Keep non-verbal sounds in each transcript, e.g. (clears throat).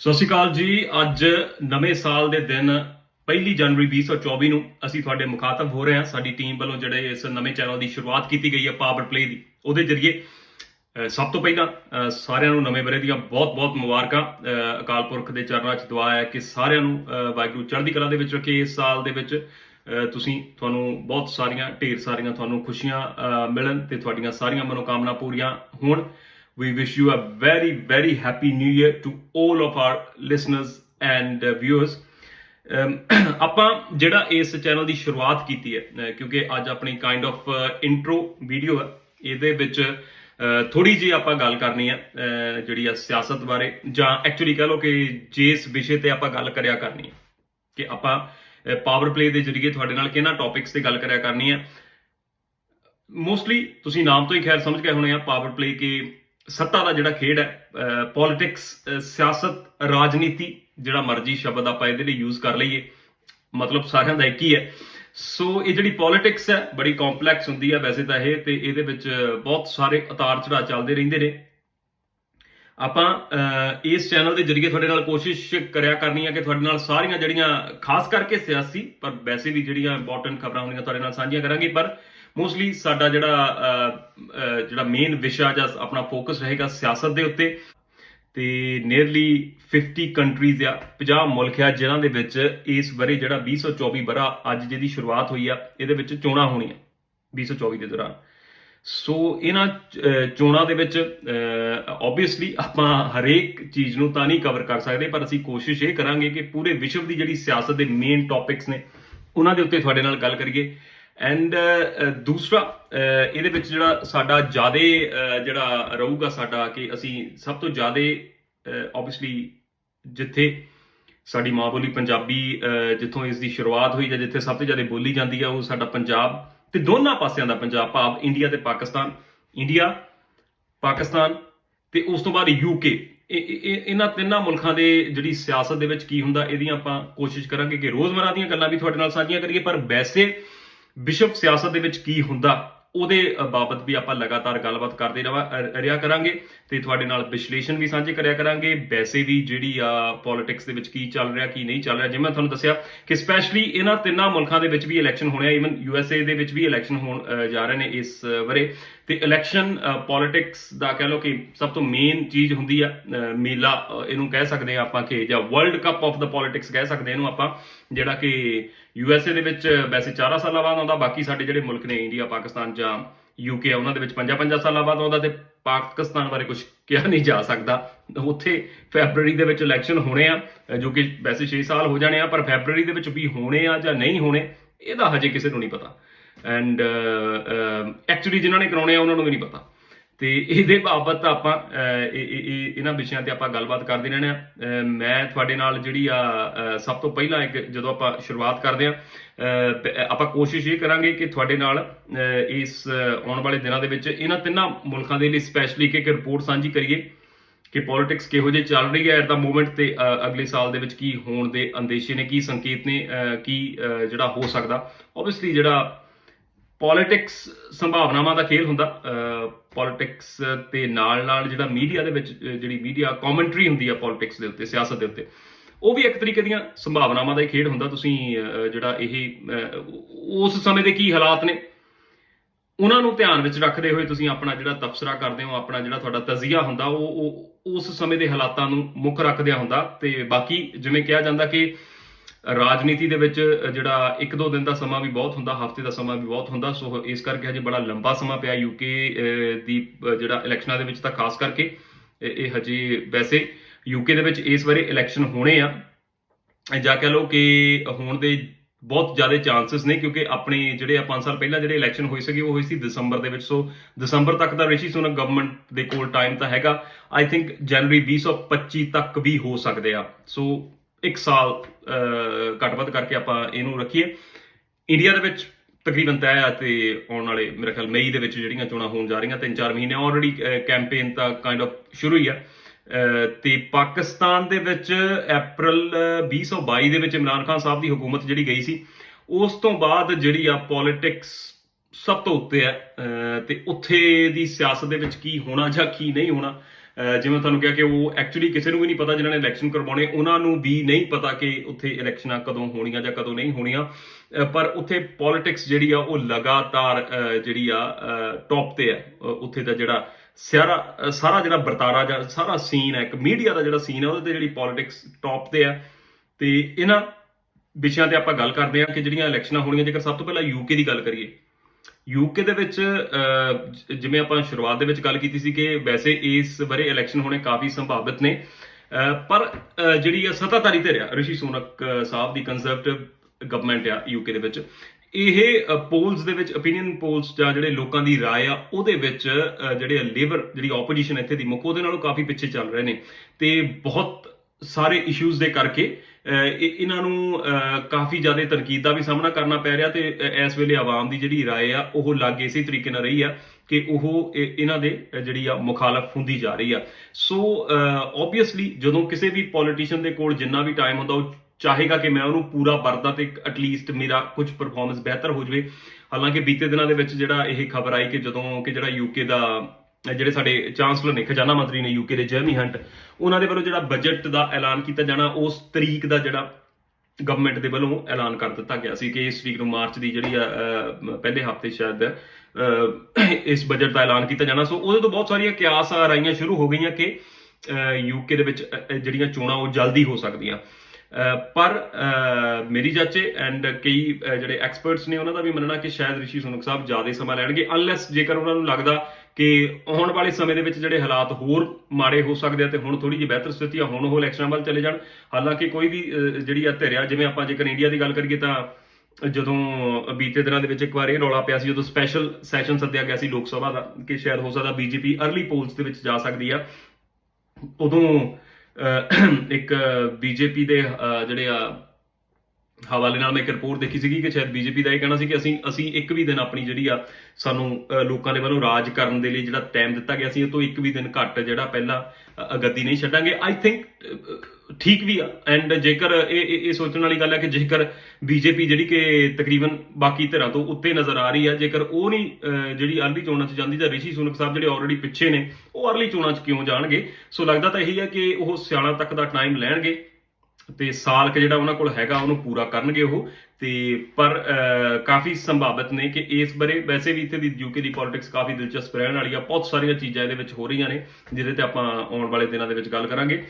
ਸਤਿ ਸ਼੍ਰੀ ਅਕਾਲ ਜੀ। ਅੱਜ ਨਵੇਂ ਸਾਲ ਦੇ ਦਿਨ, ਪਹਿਲੀ ਜਨਵਰੀ 2024 ਨੂੰ ਅਸੀਂ ਤੁਹਾਡੇ ਮੁਖਾਤਬ ਹੋ ਰਹੇ ਹਾਂ। ਸਾਡੀ ਟੀਮ ਵੱਲੋਂ ਜਿਹੜੇ ਇਸ ਨਵੇਂ ਚੈਨਲ ਦੀ ਸ਼ੁਰੂਆਤ ਕੀਤੀ ਗਈ ਹੈ, ਪਾਵਰ ਪਲੇ ਦੀ। ਉਹਦੇ ਜ਼ਰੀਏ ਸਭ ਤੋਂ ਪਹਿਲਾਂ ਸਾਰਿਆਂ ਨੂੰ ਨਵੇਂ ਬਰੇ ਦੀਆਂ ਬਹੁਤ-ਬਹੁਤ ਮੁਬਾਰਕਾਂ। ਅਕਾਲ ਪੁਰਖ ਦੇ ਚਰਨਾਂ 'ਚ ਦੁਆ ਹੈ ਕਿ ਸਾਰਿਆਂ ਨੂੰ ਵਾਹਿਗੁਰੂ ਚੜ੍ਹਦੀ ਕਲਾ ਦੇ ਵਿੱਚ ਰੱਖੇ। ਇਸ ਸਾਲ ਦੇ ਵਿੱਚ ਤੁਸੀਂ ਤੁਹਾਨੂੰ ਬਹੁਤ ਸਾਰੀਆਂ, ਢੇਰ ਸਾਰੀਆਂ ਤੁਹਾਨੂੰ ਖੁਸ਼ੀਆਂ ਮਿਲਣ ਤੇ ਤੁਹਾਡੀਆਂ ਸਾਰੀਆਂ ਮਨੋਕਾਮਨਾ ਪੂਰੀਆਂ ਹੋਣ। We wish you a very very happy new year to all of our listeners and uh, viewers. Um, (clears throat) ਆਪਾਂ ਜਿਹੜਾ ਇਸ ਚੈਨਲ ਦੀ ਸ਼ੁਰੂਆਤ ਕੀਤੀ ਹੈ ਕਿਉਂਕਿ ਅੱਜ ਆਪਣੀ ਕਾਈਂਡ ਆਫ ਇੰਟਰੋ ਵੀਡੀਓ ਹੈ ਇਹਦੇ ਵਿੱਚ ਥੋੜੀ ਜਿਹੀ ਆਪਾਂ ਗੱਲ ਕਰਨੀ ਹੈ ਜਿਹੜੀ ਆ ਸਿਆਸਤ ਬਾਰੇ ਜਾਂ ਐਕਚੁਅਲੀ ਕਹ ਲਓ ਕਿ ਜਿਸ ਵਿਸ਼ੇ ਤੇ ਆਪਾਂ ਗੱਲ ਕਰਿਆ ਕਰਨੀ ਹੈ ਕਿ ਆਪਾਂ ਪਾਵਰ ਪਲੇ ਦੇ ਜ਼ਰੀਏ ਤੁਹਾਡੇ ਨਾਲ ਕਿਹਨਾਂ ਟੌਪਿਕਸ ਤੇ ਗੱਲ ਕਰਿਆ ਕਰਨੀ ਹੈ ਮੋਸਟਲੀ ਤੁਸੀਂ ਨਾਮ ਤੋਂ ਹੀ ਖੈਰ ਸਮਝ ਗਏ ਹੋਣੇ ਆ ਪਾਵਰ ਪਲੇ ਕਿ ਸੱਤਾ ਦਾ ਜਿਹੜਾ ਖੇਡ ਹੈ ਪੋਲਿਟਿਕਸ ਸਿਆਸਤ, ਰਾਜਨੀਤੀ, ਜਿਹੜਾ ਮਰਜ਼ੀ ਸ਼ਬਦ ਆਪਾਂ ਇਹਦੇ ਲਈ ਯੂਜ਼ ਕਰ ਲਈਏ, ਮਤਲਬ ਸਾਰਿਆਂ ਦਾ ਇੱਕ ਹੀ ਹੈ। ਸੋ ਇਹ ਜਿਹੜੀ ਪੋਲਿਟਿਕਸ ਹੈ, ਬੜੀ ਕੰਪਲੈਕਸ ਹੁੰਦੀ ਹੈ ਵੈਸੇ ਤਾਂ ਇਹ, ਤੇ ਇਹਦੇ ਵਿੱਚ ਬਹੁਤ ਸਾਰੇ ਉਤਾਰ ਚੜਾਅ ਚੱਲਦੇ ਰਹਿੰਦੇ ਨੇ। ਆਪਾਂ ਇਸ ਚੈਨਲ ਦੇ ਜ਼ਰੀਏ ਤੁਹਾਡੇ ਨਾਲ ਕੋਸ਼ਿਸ਼ ਕਰਿਆ ਕਰਨੀ ਹੈ ਕਿ ਤੁਹਾਡੇ ਨਾਲ ਸਾਰੀਆਂ ਜਿਹੜੀਆਂ, ਖਾਸ ਕਰਕੇ ਸਿਆਸੀ, ਪਰ ਵੈਸੇ ਵੀ ਜਿਹੜੀਆਂ ਇੰਪੋਰਟੈਂਟ ਖਬਰਾਂ ਹੁੰਦੀਆਂ ਤੁਹਾਡੇ ਨਾਲ ਸਾਂਝੀਆਂ ਕਰਾਂਗੇ, ਪਰ ਮੋਸਟਲੀ ਸਾਡਾ ਜਿਹੜਾ ਜਿਹੜਾ ਮੇਨ ਵਿਸ਼ਾ ਜਾਂ ਆਪਣਾ ਫੋਕਸ ਰਹੇਗਾ ਸਿਆਸਤ ਦੇ ਉੱਤੇ। ਤੇ ਨੀਅਰਲੀ 50 ਕੰਟਰੀਜ਼ ਆ 50 ਮੁਲਕ ਆ, ਜਿਨ੍ਹਾਂ ਦੇ ਵਿੱਚ ਇਸ ਬਾਰੇ ਜਿਹੜਾ 2024 ਬਰਾ ਅੱਜ ਜਿਹਦੀ ਸ਼ੁਰੂਆਤ ਹੋਈ ਆ, ਇਹਦੇ ਵਿੱਚ ਚੋਣਾਂ ਹੋਣੀਆਂ 2024 ਦੇ ਦੌਰਾਨ। ਸੋ ਇਹਨਾਂ ਚੋਣਾਂ ਦੇ ਵਿੱਚ ਆਬਵੀਅਸਲੀ ਆਪਾਂ ਹਰੇਕ ਚੀਜ਼ ਨੂੰ ਤਾਂ ਨਹੀਂ ਕਵਰ ਕਰ ਸਕਦੇ, ਪਰ ਅਸੀਂ ਕੋਸ਼ਿਸ਼ ਇਹ ਕਰਾਂਗੇ ਕਿ ਪੂਰੇ ਵਿਸ਼ਵ ਦੀ ਜਿਹੜੀ ਸਿਆਸਤ ਦੇ ਮੇਨ ਟੌਪਿਕਸ ਨੇ, ਉਹਨਾਂ ਦੇ ਉੱਤੇ ਤੁਹਾਡੇ ਨਾਲ ਗੱਲ ਕਰੀਏ। ਐਂਡ uh, uh, ਦੂਸਰਾ uh, ਇਹਦੇ ਵਿੱਚ ਜਿਹੜਾ ਸਾਡਾ ਜਿਆਦੇ ਜਿਹੜਾ ਰਹੂਗਾ ਸਾਡਾ ਕਿ ਅਸੀਂ ਸਭ ਤੋਂ ਜਿਆਦੇ ਆਬਵੀਅਸਲੀ ਜਿੱਥੇ ਸਾਡੀ ਮਾਂ ਬੋਲੀ ਪੰਜਾਬੀ ਜਿੱਥੋਂ ਇਸ ਦੀ ਸ਼ੁਰੂਆਤ ਹੋਈ ਜਾਂ ਜਿੱਥੇ ਸਭ ਤੋਂ ਜ਼ਿਆਦਾ ਬੋਲੀ ਜਾਂਦੀ ਆ, ਉਹ ਸਾਡਾ ਪੰਜਾਬ ਤੇ ਦੋਨਾਂ ਪਾਸਿਆਂ ਦਾ ਪੰਜਾਬ, ਭਾਵ ਇੰਡੀਆ ਤੇ ਪਾਕਿਸਤਾਨ ਇੰਡੀਆ ਪਾਕਿਸਤਾਨ ਤੇ ਉਸ ਤੋਂ ਬਾਅਦ ਯੂਕੇ ਇਹਨਾਂ ਤਿੰਨਾਂ ਮੁਲਕਾਂ ਦੇ ਜਿਹੜੀ ਸਿਆਸਤ ਦੇ ਵਿੱਚ ਕੀ ਹੁੰਦਾ, ਇਹਦੀਆਂ ਆਪਾਂ ਕੋਸ਼ਿਸ਼ ਕਰਾਂਗੇ ਕਿ ਰੋਜ਼ਮਰਾ ਦੀਆਂ ਗੱਲਾਂ ਵੀ ਤੁਹਾਡੇ ਨਾਲ ਸਾਂਝੀਆਂ ਕਰੀਏ, ਪਰ ਵੈਸੇ ਵਿਸ਼ਵ ਸਿਆਸਤ ਦੇ ਵਿੱਚ ਕੀ ਹੁੰਦਾ ਉਹਦੇ ਬਾਬਤ ਵੀ ਆਪਾਂ ਲਗਾਤਾਰ ਗੱਲਬਾਤ ਕਰਦੇ ਰਵਾ ਰਿਹਾ ਕਰਾਂਗੇ ਤੇ ਤੁਹਾਡੇ ਨਾਲ ਵਿਸ਼ਲੇਸ਼ਣ ਵੀ ਸਾਂਝੇ ਕਰਿਆ ਕਰਾਂਗੇ। ਵੈਸੇ ਵੀ ਜਿਹੜੀ ਆ ਪੋਲਿਟਿਕਸ ਦੇ ਵਿੱਚ ਕੀ ਚੱਲ ਰਿਹਾ ਕੀ ਨਹੀਂ ਚੱਲ ਰਿਹਾ ਜਿਵੇਂ ਮੈਂ ਤੁਹਾਨੂੰ ਦੱਸਿਆ ਕਿ ਸਪੈਸ਼ਲੀ ਇਹਨਾਂ ਤਿੰਨਾਂ ਮੁਲਕਾਂ ਦੇ ਵਿੱਚ ਵੀ ਇਲੈਕਸ਼ਨ ਹੋਣੇ ਆ ਇਵਨ ਯੂਐਸਏ ਦੇ ਵਿੱਚ ਵੀ ਇਲੈਕਸ਼ਨ ਹੋਣ ਜਾ ਰਹੇ ਨੇ ਇਸ ਅ, ਵਰੇ। ਤੇ ਇਲੈਕਸ਼ਨ ਪੋਲਿਟਿਕਸ ਦਾ ਕਹਿ ਲਓ ਕਿ ਸਭ ਤੋਂ ਮੇਨ ਚੀਜ਼ ਹੁੰਦੀ ਆ ਮੇਲਾ ਇਹਨੂੰ ਕਹਿ ਸਕਦੇ ਆ ਆਪਾਂ ਕਿ ਜਾਂ world cup of the politics ਕਹਿ ਸਕਦੇ ਆ ਇਹਨੂੰ ਆਪਾਂ, ਜਿਹੜਾ ਕਿ ਯੂਐਸਏ ਦੇ ਵਿੱਚ ਵੈਸੇ 4 ਸਾਲਾਂ ਬਾਅਦ ਆਉਂਦਾ, ਬਾਕੀ ਸਾਡੇ ਜਿਹੜੇ ਮੁਲਕ ਨੇ ਇੰਡੀਆ ਪਾਕਿਸਤਾਨ ਜਾਂ ਯੂਕੇ ਉਹਨਾਂ ਦੇ ਵਿੱਚ 5-5 ਸਾਲਾਂ ਬਾਅਦ ਆਉਂਦਾ ਤੇ ਪਾਕਿਸਤਾਨ ਬਾਰੇ ਕੁਝ ਕਿਹਾ ਨਹੀਂ ਜਾ ਸਕਦਾ। ਉੱਥੇ ਫੈਬਰੂਅਰੀ ਦੇ ਵਿੱਚ ਇਲੈਕਸ਼ਨ ਹੋਣੇ ਆ, ਜੋ ਕਿ ਵੈਸੇ 6 ਸਾਲ ਹੋ ਜਾਣੇ ਆ, ਪਰ ਫੈਬਰੂਅਰੀ ਦੇ ਵਿੱਚ ਵੀ ਹੋਣੇ ਆ ਜਾਂ ਨਹੀਂ ਹੋਣੇ, ਇਹਦਾ ਹਜੇ ਕਿਸੇ ਨੂੰ ਨਹੀਂ ਪਤਾ। ਐਂਡ ਐਕਚੁਅਲੀ uh, uh, ਜਿਨ੍ਹਾਂ ਨੇ ਕਰਾਉਣੇ ਆ, ਉਹਨਾਂ ਨੂੰ ਵੀ ਨਹੀਂ ਪਤਾ। ਤੇ ਇਹਦੇ ਬਾਬਤ ਆਪਾਂ ਇਹਨਾਂ ਵਿਸ਼ਿਆਂ ਤੇ ਆਪਾਂ ਗੱਲਬਾਤ ਕਰਦੇ ਰਹਿੰਦੇ ਆ। ਮੈਂ ਤੁਹਾਡੇ ਨਾਲ ਜਿਹੜੀ ਆ ਸਭ ਤੋਂ ਪਹਿਲਾਂ ਇੱਕ ਜਦੋਂ ਆਪਾਂ ਸ਼ੁਰੂਆਤ ਕਰਦੇ ਆ ਆਪਾਂ ਕੋਸ਼ਿਸ਼ ਇਹ ਕਰਾਂਗੇ ਕਿ ਤੁਹਾਡੇ ਨਾਲ ਇਸ ਆਉਣ ਵਾਲੇ ਦਿਨਾਂ ਦੇ ਵਿੱਚ ਇਹਨਾਂ ਤਿੰਨਾਂ ਮੁਲਕਾਂ ਦੇ ਲਈ ਸਪੈਸ਼ਲੀ ਇੱਕ ਰਿਪੋਰਟ ਸਾਂਝੀ ਕਰੀਏ ਕਿ ਪੋਲਿਟਿਕਸ ਕਿਹੋ ਜਿਹੀ ਚੱਲ ਰਹੀ ਹੈ ਐਟ ਦਾ ਮੂਮੈਂਟ ਤੇ ਅਗਲੇ ਸਾਲ ਦੇ ਵਿੱਚ ਕੀ ਹੋਣ ਦੇ ਅੰਦੇਸ਼ੇ ਨੇ, ਕੀ ਸੰਕੇਤ ਨੇ ਕੀ ਜਿਹੜਾ ਹੋ ਸਕਦਾ। ਆਬਵੀਅਸਲੀ ਜਿਹੜਾ ਪੋਲਿਟਿਕਸ ਸੰਭਾਵਨਾਵਾਂ ਦਾ ਖੇਲ ਹੁੰਦਾ ਪੋਲਿਟਿਕਸ ਤੇ ਨਾਲ ਨਾਲ ਜਿਹੜਾ ਮੀਡੀਆ ਦੇ ਵਿੱਚ ਜਿਹੜੀ ਮੀਡੀਆ ਕਮੈਂਟਰੀ ਹੁੰਦੀ ਆ ਪੋਲਿਟਿਕਸ ਦੇ ਉੱਤੇ, ਸਿਆਸਤ ਦੇ ਉੱਤੇ, ਉਹ ਵੀ ਇੱਕ ਤਰੀਕੇ ਦੀਆਂ ਸੰਭਾਵਨਾਵਾਂ ਦਾ ਹੀ ਖੇਡ ਹੁੰਦਾ। ਤੁਸੀਂ ਜਿਹੜਾ ਇਹ ਉਸ ਸਮੇਂ ਦੇ ਕੀ ਹਾਲਾਤ ਨੇ, ਉਹਨਾਂ ਨੂੰ ਧਿਆਨ ਵਿੱਚ ਰੱਖਦੇ ਹੋਏ ਤੁਸੀਂ ਆਪਣਾ ਜਿਹੜਾ ਤਬਸਰਾ ਕਰਦੇ ਹੋ, ਆਪਣਾ ਜਿਹੜਾ ਤੁਹਾਡਾ ਤਜ਼ੀਆ ਹੁੰਦਾ, ਉਹ ਉਹ, ਉਸ ਸਮੇਂ ਦੇ ਹਾਲਾਤਾਂ ਨੂੰ ਮੁੱਖ ਰੱਖਦਿਆਂ ਹੁੰਦਾ। ਤੇ ਬਾਕੀ ਜਿਵੇਂ ਕਿਹਾ ਜਾਂਦਾ ਕਿ ਰਾਜਨੀਤੀ ਦੇ ਵਿੱਚ ਜਿਹੜਾ ਇੱਕ ਦੋ ਦਿਨ ਦਾ ਸਮਾਂ ਵੀ ਬਹੁਤ ਹੁੰਦਾ, ਹਫ਼ਤੇ ਦਾ ਸਮਾਂ ਵੀ ਬਹੁਤ ਹੁੰਦਾ, ਸੋ ਇਸ ਕਰਕੇ ਹਜੇ ਬੜਾ ਲੰਬਾ ਸਮਾਂ ਪਿਆ ਯੂਕੇ ਦੀ ਜਿਹੜਾ ਇਲੈਕਸ਼ਨਾਂ ਦੇ ਵਿੱਚ ਤਾਂ ਖਾਸ ਕਰਕੇ, ਇਹ ਹਜੇ ਵੈਸੇ ਯੂਕੇ ਦੇ ਵਿੱਚ ਇਸ ਵਾਰੀ ਇਲੈਕਸ਼ਨ ਹੋਣੇ ਆ। ਜਾਂ ਕਹ ਲਓ ਕਿ ਹੋਣ ਦੇ ਬਹੁਤ ਜ਼ਿਆਦਾ ਚਾਂਸਸ ਨੇ, ਕਿਉਂਕਿ ਆਪਣੇ ਜਿਹੜੇ ਆ 5 ਸਾਲ ਪਹਿਲਾਂ ਜਿਹੜੇ ਇਲੈਕਸ਼ਨ ਹੋਈ ਸੀਗੀ, ਉਹ ਹੋਈ ਸੀ ਦਸੰਬਰ ਦੇ ਵਿੱਚ। ਸੋ ਦਸੰਬਰ ਤੱਕ ਦਾ ਰਿਸ਼ੀ ਸੁਨਕ ਗਵਰਨਮੈਂਟ ਦੇ ਕੋਲ ਟਾਈਮ ਤਾਂ ਹੈਗਾ। ਆਈ ਥਿੰਕ ਜਨਵਰੀ 2025 ਤੱਕ ਵੀ ਹੋ ਸਕਦੇ ਆ। ਸੋ ਇੱਕ ਸਾਲ ਅਹ, ਘੱਟ ਵੱਧ ਕਰਕੇ ਆਪਾਂ ਇਹਨੂੰ ਰੱਖੀਏ। ਇੰਡੀਆ ਦੇ ਵਿੱਚ ਤਕਰੀਬਨ ਤੈਅ ਆ ਤੇ ਆਉਣ ਵਾਲੇ ਮੇਰੇ ਖਿਆਲ ਮਈ ਦੇ ਵਿੱਚ ਜਿਹੜੀਆਂ ਚੋਣਾਂ ਹੋਣ ਜਾ ਰਹੀਆਂ ਤਿੰਨ ਚਾਰ ਮਹੀਨੇ ਆਲਰੇਡੀ ਕੈਂਪੇਨ ਤਾਂ ਕਾਈਂਡ ਆਫ ਸ਼ੁਰੂ ਹੀ ਆ। ਅਹ, ਤੇ ਪਾਕਿਸਤਾਨ ਦੇ ਵਿੱਚ ਅਪ੍ਰੈਲ 2022 ਦੇ ਵਿੱਚ ਇਮਰਾਨ ਖਾਨ ਸਾਹਿਬ ਦੀ ਹਕੂਮਤ ਜਿਹੜੀ ਗਈ ਸੀ ਉਸ ਤੋਂ ਬਾਅਦ ਜਿਹੜੀ ਆ ਪੋਲਿਟਿਕਸ ਸਭ ਤੋਂ ਉੱਤੇ ਹੈ ਅਹ, ਤੇ ਉੱਥੇ ਦੀ ਸਿਆਸਤ ਦੇ ਵਿੱਚ ਕੀ ਹੋਣਾ ਜਾਂ ਕੀ ਨਹੀਂ ਹੋਣਾ ਜਿਵੇਂ ਤੁਹਾਨੂੰ ਕਿਹਾ ਕਿ ਉਹ ਐਕਚੁਅਲੀ ਕਿਸੇ ਨੂੰ ਵੀ ਨਹੀਂ ਪਤਾ ਜਿਨ੍ਹਾਂ ਨੇ ਇਲੈਕਸ਼ਨ ਕਰਵਾਉਣੇ, ਉਹਨਾਂ ਨੂੰ ਵੀ ਨਹੀਂ ਪਤਾ ਕਿ ਉੱਥੇ ਇਲੈਕਸ਼ਨਾਂ ਕਦੋਂ ਹੋਣੀਆਂ ਜਾਂ ਕਦੋਂ ਨਹੀਂ ਹੋਣੀਆਂ। ਪਰ ਉੱਥੇ ਪੋਲਿਟਿਕਸ ਜਿਹੜੀ ਆ, ਉਹ ਲਗਾਤਾਰ ਜਿਹੜੀ ਆ ਟੌਪ ਤੇ ਆ। ਉੱਥੇ ਦਾ ਜਿਹੜਾ ਸਾਰਾ ਸਾਰਾ ਜਿਹੜਾ ਵਰਤਾਰਾ ਜਾਂ ਸਾਰਾ ਸੀਨ ਹੈ ਇੱਕ ਮੀਡੀਆ ਦਾ ਜਿਹੜਾ ਸੀਨ ਹੈ ਉਹਦੇ ਤੇ ਜਿਹੜੀ ਪੋਲਿਟਿਕਸ ਟੌਪ ਤੇ ਹੈ ਤੇ ਇਹਨਾਂ ਵਿਸ਼ਿਆਂ ਤੇ ਆਪਾਂ ਗੱਲ ਕਰਦੇ ਹਾਂ ਕਿ ਜਿਹੜੀਆਂ ਇਲੈਕਸ਼ਨਾਂ ਹੋਣੀਆਂ, ਜੇਕਰ ਸਭ ਤੋਂ ਪਹਿਲਾਂ ਯੂਕੇ ਦੀ ਗੱਲ ਕਰੀਏ ਯੂਕੇ ਦੇ ਵਿੱਚ ਅਹ, ਜ- ਜਿਵੇਂ ਆਪਾਂ ਸ਼ੁਰੂਆਤ ਦੇ ਵਿੱਚ ਗੱਲ ਕੀਤੀ ਸੀ ਕਿ ਵੈਸੇ ਇਸ ਬਾਰੇ ਇਲੈਕਸ਼ਨ ਹੋਣੇ ਕਾਫੀ ਸੰਭਾਵਿਤ ਨੇ ਅਹ, ਪਰ ਅਹ, ਜਿਹੜੀ ਆ ਸੱਤਾਧਾਰੀ ਧਿਰ ਆ ਰਿਸ਼ੀ ਸੁਨਕ ਅਹ, ਸਾਹਿਬ ਦੀ ਕੰਜ਼ਰਵੇਟਿਵ ਗਵਰਨਮੈਂਟ ਆ ਯੂਕੇ ਦੇ ਵਿੱਚ ਇਹ ਪੋਲਸ ਦੇ ਵਿੱਚ opinion ਪੋਲਸ ਜਾਂ ਜਿਹੜੇ ਲੋਕਾਂ ਦੀ رائے ਆ ਉਹਦੇ ਵਿੱਚ ਅਹ, ਜਿਹੜੇ ਲੇਬਰ ਜਿਹੜੀ ਆਪੋਜੀਸ਼ਨ ਇੱਥੇ ਦੀ ਮੁੱਖ ਉਹਦੇ ਨਾਲੋਂ ਕਾਫੀ ਪਿੱਛੇ ਚੱਲ ਰਹੇ ਨੇ ਤੇ ਬਹੁਤ ਸਾਰੇ ਇਸ਼ੂਜ਼ ਦੇ ਕਰਕੇ ਅਹ, ਇਹ- ਇਹਨਾਂ ਨੂੰ ਅਹ, ਕਾਫੀ ਜ਼ਿਆਦਾ ਤਨਕੀਦ ਦਾ ਵੀ ਸਾਹਮਣਾ ਕਰਨਾ ਪੈ ਰਿਹਾ ਤੇ ਅਹ, ਇਸ ਵੇਲੇ ਆਵਾਮ ਦੀ ਜਿਹੜੀ رائے ਆ ਉਹ ਲੱਗ ਇਸੇ ਤਰੀਕੇ ਨਾਲ ਰਹੀ ਆ ਕਿ ਉਹ ਇਹ- ਇਹਨਾਂ ਦੇ ਅਹ, ਜਿਹੜੀ ਆ ਮੁਖਾਲਫ ਹੁੰਦੀ ਜਾ ਰਹੀ ਆ ਸੋ ਆਬਵੀਅਸਲੀ ਜਦੋਂ ਕਿਸੇ ਵੀ ਪੋਲੀਟੀਸ਼ੀਅਨ ਦੇ ਕੋਲ ਜਿੰਨਾ ਵੀ ਟਾਈਮ ਹੁੰਦਾ ਉਹ ਚਾਹੇਗਾ ਕਿ ਮੈਂ ਉਹਨੂੰ ਪੂਰਾ ਵਰਦਾ ਤੇ ਐਟਲੀਸਟ ਮੇਰਾ ਕੁਝ ਪਰਫਾਰਮੈਂਸ ਬਿਹਤਰ ਹੋ ਜਾਵੇ ਹਾਲਾਂਕਿ ਬੀਤੇ ਦਿਨਾਂ ਦੇ ਵਿੱਚ ਜਿਹੜਾ ਇਹ ਖਬਰ ਆਈ ਕਿ ਜਦੋਂ ਕਿ ਜਿਹੜਾ ਯੂਕੇ ਦਾ ਅਹ ਜਿਹੜੇ ਸਾਡੇ ਚਾਂਸਲਰ ਨੇ, ਖਜ਼ਾਨਾ ਮੰਤਰੀ ਨੇ ਯੂਕੇ ਦੇ ਜਰਮੀ ਹੰਟ ਉਹਨਾਂ ਦੇ ਵੱਲੋਂ ਜਿਹੜਾ ਬਜਟ ਦਾ ਐਲਾਨ ਕੀਤਾ ਜਾਣਾ, ਉਸ ਤਰੀਕ ਦਾ ਜਿਹੜਾ ਗਵਰਨਮੈਂਟ ਦੇ ਵੱਲੋਂ ਐਲਾਨ ਕਰ ਦਿੱਤਾ ਗਿਆ ਸੀ ਕਿ ਇਸ ਵੀਕ ਨੂੰ ਮਾਰਚ ਦੀ ਜਿਹੜੀ ਆ ਪਹਿਲੇ ਹਫ਼ਤੇ ਸ਼ਾਇਦ ਇਸ ਬਜਟ ਦਾ ਐਲਾਨ ਕੀਤਾ ਜਾਣਾ। ਸੋ ਉਹਦੇ ਤੋਂ ਬਹੁਤ ਸਾਰੀਆਂ ਕਿਆਸ ਆ ਰਹੀਆਂ, ਸ਼ੁਰੂ ਹੋ ਗਈਆਂ ਕਿ ਯੂਕੇ ਦੇ ਵਿੱਚ ਜਿਹੜੀਆਂ ਚੋਣਾਂ ਉਹ ਜਲਦੀ ਹੋ ਸਕਦੀਆਂ। ਪਰ ਮੇਰੀ ਚਾਚੇ ਐਂਡ ਕਈ ਜਿਹੜੇ ਐਕਸਪਰਟਸ ਨੇ ਉਹਨਾਂ ਦਾ ਵੀ ਮੰਨਣਾ ਕਿ ਸ਼ਾਇਦ ਰਿਸ਼ੀ ਸੁਨਕ ਸਾਹਿਬ ਜ਼ਿਆਦਾ ਸਮਾਂ ਲੈਣਗੇ ਅਨਲੈਸ ਜੇਕਰ ਉਹਨਾਂ ਨੂੰ ਲੱਗਦਾ ਕਿ ਆਉਣ ਵਾਲੇ ਸਮੇਂ ਦੇ ਵਿੱਚ ਜਿਹੜੇ ਹਾਲਾਤ ਹੋਰ ਮਾੜੇ ਹੋ ਸਕਦੇ ਆ ਤੇ ਹੁਣ ਥੋੜੀ ਜਿਹੀ ਬਿਹਤਰ ਸਥਿਤੀ ਆ, ਹੁਣ ਉਹ ਇਲੈਕਸ਼ਨਾਂ ਵੱਲ ਚਲੇ ਜਾਣ। ਹਾਲਾਂਕਿ ਕੋਈ ਵੀ ਜਿਹੜੀ ਆ ਧਿਰਿਆ, ਜਿਵੇਂ ਆਪਾਂ ਜੇਕਰ ਇੰਡੀਆ ਦੀ ਗੱਲ ਕਰੀਏ ਤਾਂ ਜਦੋਂ ਬੀਤੇ ਦਿਨਾਂ ਦੇ ਵਿੱਚ ਇੱਕ ਵਾਰ ਇਹ ਰੌਲਾ ਪਿਆ ਸੀ, ਜਦੋਂ ਸਪੈਸ਼ਲ ਸੈਸ਼ਨ ਸੱਦਿਆ ਗਿਆ ਸੀ ਲੋਕ ਸਭਾ ਦਾ, ਕਿ ਸ਼ਾਇਦ ਹੋ ਸਕਦਾ ਬੀਜੇਪੀ ਅਰਲੀ ਪੋਲਸ ਦੇ ਵਿੱਚ ਜਾ ਸਕਦੀ ਆ, ਉਦੋਂ ਇੱਕ ਬੀਜੇਪੀ ਦੇ ਜਿਹੜੇ ਆ ਹਵਾਲੇ ਨਾਲ ਮੈਂ ਇੱਕ ਰਿਪੋਰਟ ਦੇਖੀ ਸੀਗੀ ਕਿ ਸ਼ਾਇਦ ਬੀਜੇਪੀ ਦਾ ਇਹ ਕਹਿਣਾ ਸੀ ਕਿ ਅਸੀਂ ਅਸੀਂ ਇੱਕ ਵੀ ਦਿਨ ਆਪਣੀ ਜਿਹੜੀ ਆ ਸਾਨੂੰ ਲੋਕਾਂ ਦੇ ਵੱਲੋਂ ਰਾਜ ਕਰਨ ਦੇ ਲਈ ਜਿਹੜਾ ਟਾਈਮ ਦਿੱਤਾ ਗਿਆ ਸੀ ਉਹ ਤੋਂ ਇੱਕ ਵੀ ਦਿਨ ਘੱਟ ਜਿਹੜਾ ਪਹਿਲਾਂ ਗੱਦੀ ਨਹੀਂ ਛੱਡਾਂਗੇ। ਆਈ ਥਿੰਕ ਠੀਕ ਵੀ ਆ। ਐਂਡ ਜੇਕਰ ਇਹ ਇਹ ਸੋਚਣ ਵਾਲੀ ਗੱਲ ਹੈ ਕਿ ਜੇਕਰ ਬੀਜੇਪੀ ਜਿਹੜੀ ਕਿ ਤਕਰੀਬਨ ਬਾਕੀ ਧਿਰਾਂ ਤੋਂ ਉੱਤੇ ਨਜ਼ਰ ਆ ਰਹੀ ਆ ਜੇਕਰ ਉਹ ਨਹੀਂ ਅਹ, ਜਿਹੜੀ ਅਰਲੀ ਚੋਣਾਂ 'ਚ ਜਾਂਦੀ ਤਾਂ ਰਿਸ਼ੀ ਸੁਨਕ ਸਾਹਿਬ ਜਿਹੜੇ ਆਲਰੇਡੀ ਪਿੱਛੇ ਨੇ ਉਹ ਅਰਲੀ ਚੋਣਾਂ 'ਚ ਕਿਉਂ ਜਾਣਗੇ? ਸੋ ਲੱਗਦਾ ਤਾਂ ਇਹੀ ਹੈ ਕਿ ਉਹ ਸਿਆਣਾ ਤੱਕ ਦਾ ਟਾਈਮ ਲੈਣਗੇ। ਤੇ ਸਾਲ ਕ ਜਿਹੜਾ ਉਹਨਾਂ ਕੋਲ ਹੈਗਾ ਉਹਨੂੰ ਪੂਰਾ ਕਰਨਗੇ ਉਹ। ਤੇ ਪਰ ਕਾਫੀ ਸੰਭਾਵਿਤ ਨੇ ਕਿ ਇਸ ਬਾਰੇ ਵੈਸੇ ਵੀ ਇੱਥੇ ਦੀ ਯੂਕੇ ਦੀ ਪੋਲਿਟਿਕਸ ਕਾਫੀ ਦਿਲਚਸਪ ਰਹਿਣ ਵਾਲੀ ਆ। ਬਹੁਤ ਸਾਰੀਆਂ ਚੀਜ਼ਾਂ ਇਹਦੇ ਵਿੱਚ ਹੋ ਰਹੀਆਂ ਨੇ ਜਿਹਦੇ ਤੇ ਆਪਾਂ ਆਉਣ ਵਾਲੇ ਦਿਨਾਂ ਦੇ ਵਿੱਚ ਗੱਲ ਕਰਾਂਗੇ।